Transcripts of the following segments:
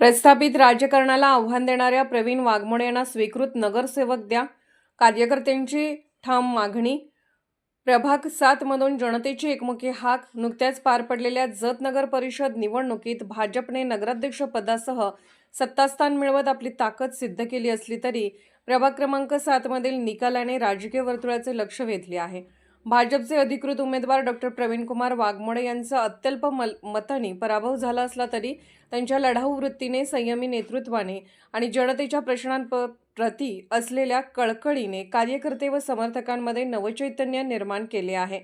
प्रस्थापित राजकारणाला आव्हान देणाऱ्या प्रवीण वाघमोडे यांना स्वीकृत नगरसेवक द्या. कार्यकर्त्यांची ठाम मागणी. प्रभाग सातमधून जनतेची एकमुखी हाक. नुकत्याच पार पडलेल्या जत नगर परिषद निवडणुकीत भाजपने नगराध्यक्ष पदासह सत्तास्थान मिळवत आपली ताकद सिद्ध केली असली तरी प्रभाग क्रमांक सातमधील निकालाने राजकीय वर्तुळाचे लक्ष वेधले आहे. भाजपचे अधिकृत उमेदवार डॉक्टर प्रवीणकुमार वाघमोडे यांचा अत्यल्प मल मताने पराभव झाला असला तरी त्यांच्या लढाऊ वृत्तीने संयमी नेतृत्वाने आणि जनतेच्या प्रश्नांप्रती असलेल्या कळकळीने कार्यकर्ते व समर्थकांमध्ये नवचैतन्य निर्माण केले आहे.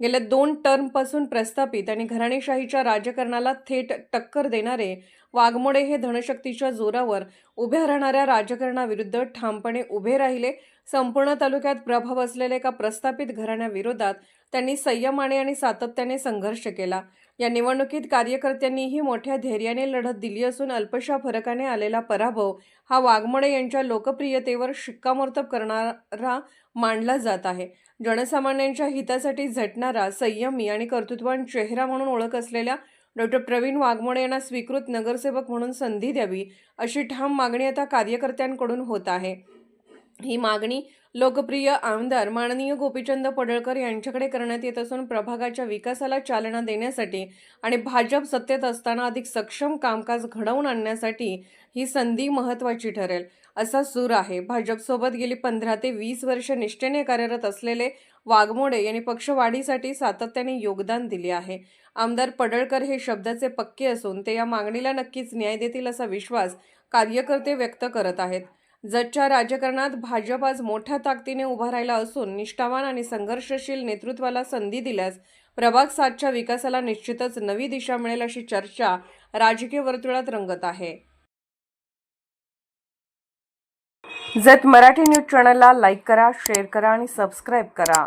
गेल्या दोन टर्मपासून प्रस्थापित आणि घराणेशाहीच्या राजकारणाला थेट टक्कर देणारे वाघमोडे हे धनशक्तीच्या जोरावर उभ्या राहणाऱ्या राजकारणाविरुद्ध ठामपणे उभे राहिले. संपूर्ण तालुक्यात प्रभाव असलेल्या एका प्रस्थापित घराण्याविरोधात त्यांनी संयमाने आणि सातत्याने संघर्ष केला. या निवडणुकीत कार्यकर्त्यांनीही मोठ्या धैर्याने लढत दिली असून अल्पशा फरकाने आलेला पराभव हा वाघमोडे यांच्या लोकप्रियतेवर शिक्कामोर्तब करणारा मानला जात आहे. जनसामान्यांच्या हितासाठी झटणारा संयमी आणि कर्तृत्वान चेहरा म्हणून ओळख असलेल्या डॉक्टर प्रवीण वाघमोडे यांना स्वीकृत नगरसेवक म्हणून संधी द्यावी अशी ठाम मागणी आता कार्यकर्त्यांकडून होत आहे. ही मागणी लोकप्रिय आमदार माननीय गोपीचंद पडळकर यांच्याकडे करण्यात येत असून प्रभागाच्या विकासाला चालना देण्यासाठी आणि भाजप सत्तेत असताना अधिक सक्षम कामकाज घडवून आणण्यासाठी ही संधी महत्त्वाची ठरेल. असा सूर आहे. भाजपसोबत गेली पंधरा ते वीस वर्ष निष्ठेने कार्यरत असलेले वाघमोडे यांनी पक्षवाढीसाठी सातत्याने योगदान दिले आहे. आमदार पडळकर हे शब्दाचे पक्के असून ते या मागणीला नक्कीच न्याय देतील असा विश्वास कार्यकर्ते व्यक्त करत आहेत. जतच्या राजकारणात भाजप आज मोठ्या ताकदीने उभा राहिला असून निष्ठावान आणि संघर्षशील नेतृत्वाला संधी दिल्यास प्रभाग सातच्या विकासाला निश्चितच नवी दिशा मिळेल अशी चर्चा राजकीय वर्तुळात रंगत आहे. जत मराठी न्यूज चॅनलला लाईक करा शेअर करा आणि सबस्क्राईब करा.